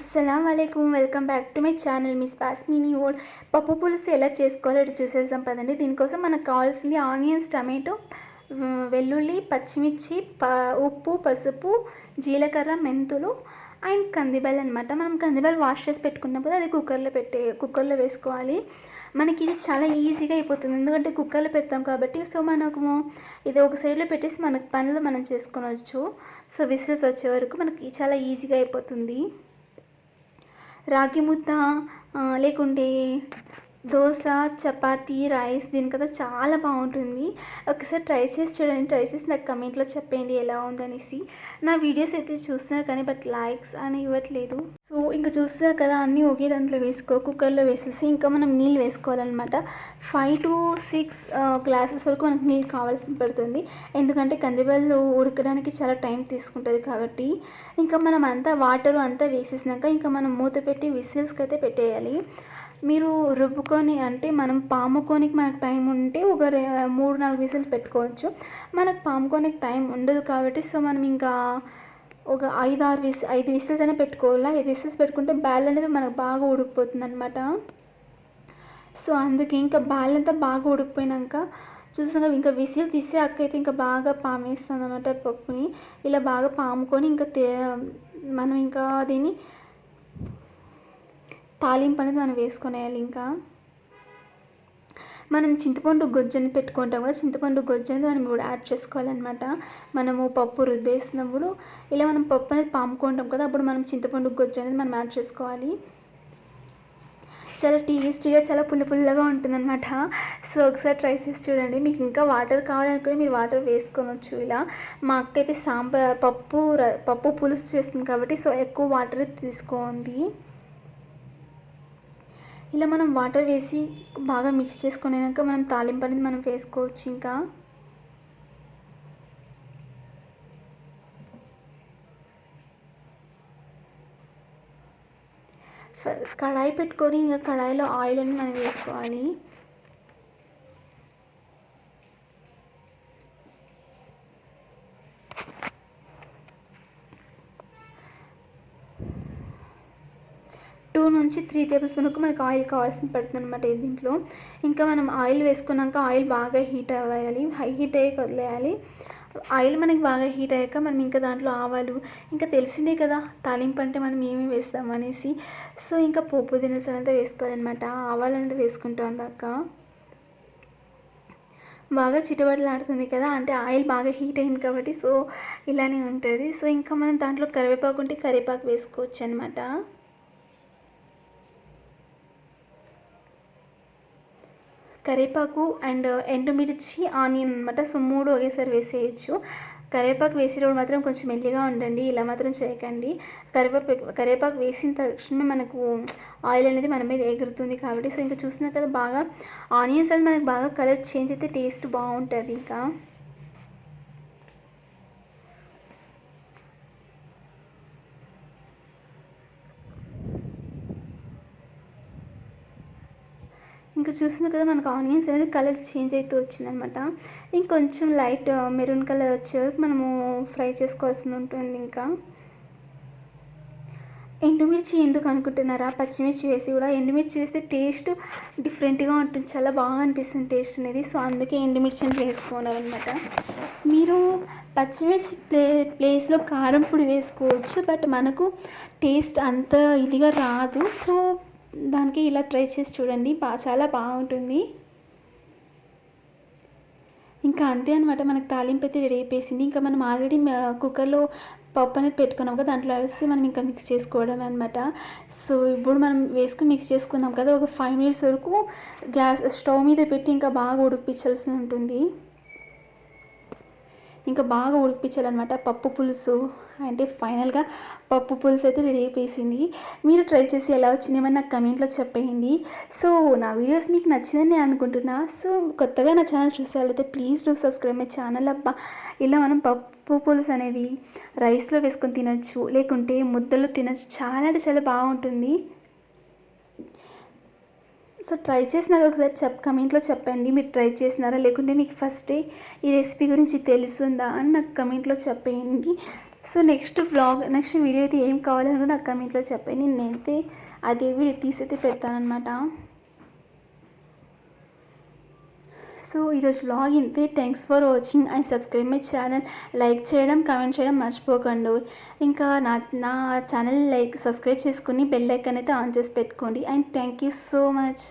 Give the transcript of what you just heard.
అస్సలం అయికం welcome back to my channel miss పాస్మిని ఓల్డ్ పప్పు పులుసు ఎలా చేసుకోవాలో ఇటు చూసేద్దాం పదండి. దీనికోసం మనకు కావాల్సింది ఆనియన్స్ టమాటో వెల్లుల్లి పచ్చిమిర్చి ప ఉప్పు పసుపు జీలకర్ర మెంతులు అండ్ కందిబల్ అనమాట మనం కందిబల్ వాష్ చేసి పెట్టుకున్నప్పుడు అది కుక్కర్లో పెట్టే కుక్కర్లో వేసుకోవాలి. మనకి ఇది చాలా ఈజీగా అయిపోతుంది. ఎందుకంటే కుక్కర్లో పెడతాం కాబట్టి సో మనకు ఇది ఒక సైడ్లో పెట్టేసి మనకు పనులు మనం చేసుకోవచ్చు సో విసిల్స్ వచ్చే వరకు మనకి చాలా ఈజీగా అయిపోతుంది. రాగి ముద్ద లేకుంటే దోశ చపాతీ రైస్ దీని కదా చాలా బాగుంటుంది. ఒకసారి ట్రై చేసి చూడండి. ట్రై చేసి నాకు కమెంట్లో చెప్పండి ఎలా ఉందనేసి. నా వీడియోస్ అయితే చూస్తున్నా కానీ బట్ లైక్స్ అని ఇవ్వట్లేదు. సో ఇంకా చూస్తున్నా కదా అన్నీ ఒకే దాంట్లో వేసుకో కుక్కర్లో వేసేసి ఇంకా మనం నీళ్ళు వేసుకోవాలన్నమాట. ఫైవ్ టు సిక్స్ గ్లాసెస్ వరకు మనకు నీళ్ళు కావాల్సి పడుతుంది. ఎందుకంటే కందిబెల్లు ఉడకడానికి చాలా టైం తీసుకుంటుంది కాబట్టి. ఇంకా మనం అంతా వాటర్ అంతా వేసేసినాక ఇంకా మనం మూత పెట్టి విసిల్స్కి అయితే పెట్టేయాలి. మీరు రుబ్బుకొని అంటే మనం పాముకోనికి మనకు టైం ఉంటే ఒక మూడు నాలుగు విజిల్ పెట్టుకోవచ్చు. మనకు పాముకోనికి టైం ఉండదు కాబట్టి సో మనం ఇంకా ఒక ఐదు ఆరు విస్ ఐదు విసిల్స్ అయినా పెట్టుకోవాలి? ఐదు విసిల్స్ పెట్టుకుంటే బ్యాల్ అనేది మనకు బాగా ఉడికిపోతుంది అనమాట సో అందుకే ఇంకా బ్యాల్ అంతా బాగా ఉడికిపోయినాక చూసాక ఇంకా విసిల్ తీసి అక్క అయితే ఇంకా బాగా పామేస్తుంది అనమాట పప్పుని. ఇలా బాగా పాముకొని ఇంకా తే మనం ఇంకా దీన్ని తాలింపు అనేది మనం వేసుకునేయాలి ఇంకా. మనం చింతపండు గొజ్జని పెట్టుకుంటాం కదా చింతపండు గొజ్జని మనం ఇప్పుడు యాడ్ చేసుకోవాలన్నమాట. మనము పప్పు రుద్దేసినప్పుడు ఇలా మనం పప్పు అనేది పాముకుంటాం కదా అప్పుడు మనం చింతపండు గొజ్జు అనేది మనం యాడ్ చేసుకోవాలి. చాలా టేస్టీగా చాలా పుల్ల పుల్లగా ఉంటుందన్నమాట. సో ఒకసారి ట్రై చేసి చూడండి. మీకు ఇంకా వాటర్ కావాలనుకుంటే మీరు వాటర్ వేసుకోవచ్చు ఇలా. మా అక్క అయితే సాంబార్ పప్పు పప్పు పులుసు చేస్తుంది కాబట్టి సో ఎక్కువ వాటర్ తీసుకోండి. ఇలా మనం వాటర్ వేసి బాగా మిక్స్ చేసుకునేనాక మనం తాలింపు అనేది మనం వేసుకోవచ్చు ఇంకా. ఫ- కడాయి పెట్టుకొని ఇంకా కడాయిలో ఆయిల్ అని మనం వేసుకోవాలి. టూ నుంచి త్రీ టేబుల్ స్పూన్ వరకు మనకు ఆయిల్ కావాల్సిన పడుతుంది అనమాట దీంట్లో. ఇంకా మనం ఆయిల్ వేసుకున్నాక ఆయిల్ బాగా హీట్ అవ్వాలి. హై హీట్ అయ్యాక వదిలేయాలి. ఆయిల్ మనకి బాగా హీట్ అయ్యాక మనం ఇంకా దాంట్లో ఆవాలు ఇంకా తెలిసిందే కదా తాలింపు అంటే మనం ఏమేమి వేస్తాం అనేసి. సో ఇంకా పోపు దినుసులు అంతా వేసుకోవాలన్నమాట. ఆవాలు అనేది వేసుకుంటాం అందాక బాగా చిటబడలాడుతుంది కదా అంటే ఆయిల్ బాగా హీట్ అయింది కాబట్టి సో ఇలానే ఉంటుంది. సో ఇంకా మనం దాంట్లో కరివేపాకు ఉంటే కరివేపాకు వేసుకోవచ్చు అనమాట కరివేపాకు అండ్ ఎండుమిర్చి ఆనియన్ అనమాట సో మూడు ఒకేసారి వేసేయచ్చు. కరివేపాకు వేసేటప్పుడు మాత్రం కొంచెం మెల్లిగా ఉండండి. ఇలా మాత్రం చేయకండి. కరివేపాకు కరివేపాకు వేసిన తక్షణమే మనకు ఆయిల్ అనేది మన మీద ఎగురుతుంది కాబట్టి. సో ఇంకా చూసినా కదా బాగా ఆనియన్స్ అనేది మనకు బాగా కలర్ చేంజ్ అయితే టేస్ట్ బాగుంటుంది ఇంకా. ఇంకా చూసిన కదా మనకు ఆనియన్స్ అనేది కలర్ చేంజ్ అవుతూ వచ్చిందనమాట. ఇంకొంచెం లైట్ మెరూన్ కలర్ వచ్చే వరకు మనము ఫ్రై చేసుకోవాల్సి ఉంటుంది ఇంకా. ఎండుమిర్చి ఎందుకు అనుకుంటున్నారా? పచ్చిమిర్చి వేసి కూడా ఎండుమిర్చి వేస్తే టేస్ట్ డిఫరెంట్గా ఉంటుంది. చాలా బాగా అనిపిస్తుంది టేస్ట్ అనేది. సో అందుకే ఎండుమిర్చి అని వేసుకోవాలన్నమాట మీరు పచ్చిమిర్చి ప్లే ప్లేస్లో కారం పొడి వేసుకోవచ్చు. బట్ మనకు టేస్ట్ అంత ఇదిగా రాదు. సో దానికి ఇలా ట్రై చేసి చూడండి. బా చాలా బాగుంటుంది. ఇంకా అంతే అనమాట మనకు తాలింపు అయితే రెడీ అయిపోయింది. ఇంకా మనం ఆల్రెడీ కుక్కర్లో పప్పు అనేది పెట్టుకున్నాం కదా దాంట్లో వేసి మనం ఇంకా మిక్స్ చేసుకోవడం అనమాట సో ఇప్పుడు మనం వేసుకుని మిక్స్ చేసుకున్నాం కదా ఒక ఫైవ్ మినిట్స్ వరకు గ్యాస్ స్టవ్ మీద పెట్టి ఇంకా బాగా ఉడికిపించాల్సి ఉంటుంది. ఇంకా బాగా ఉడిపించాలన్నమాట పప్పు పులుసు. అంటే ఫైనల్గా పప్పు పులుసు అయితే రెడీ అయిపోయింది మీరు ట్రై చేసి ఎలా వచ్చింది ఏమన్నా నాకు కమెంట్లో చెప్పేయండి. సో నా వీడియోస్ మీకు నచ్చిందని నేను అనుకుంటున్నా. సో కొత్తగా నా ఛానల్ చూసే వాళ్ళైతే please do subscribe my channel అబ్బా. ఇలా మనం పప్పు పులుసు అనేది రైస్లో వేసుకొని తినొచ్చు లేకుంటే ముద్దలో తినొచ్చు. చాలా అంటే చాలా బాగుంటుంది. సో ట్రై చేసి ఒకసారి చెప్ కమెంట్లో చెప్పండి. మీరు ట్రై చేసినారా? లేకుంటే మీకు ఫస్టే ఈ రెసిపీ గురించి తెలుసుందా అని నాకు కమెంట్లో చెప్పేయండి. So next blog next video అయితే ఏం కావాలని కూడా నాకు కమెంట్లో చెప్పండి. నేనైతే అదే వీడియో తీసి అయితే పెడతానమాట సో ఈరోజు బ్లాగ్ ఇంతే thanks for watching and subscribe my channel like చేయడం కామెంట్ చేయడం మర్చిపోకండి. ఇంకా నా నా ఛానల్ లైక్ సబ్స్క్రైబ్ చేసుకుని బెల్ ఐకాన్ అయితే ఆన్ చేసి పెట్టుకోండి. And thank you so much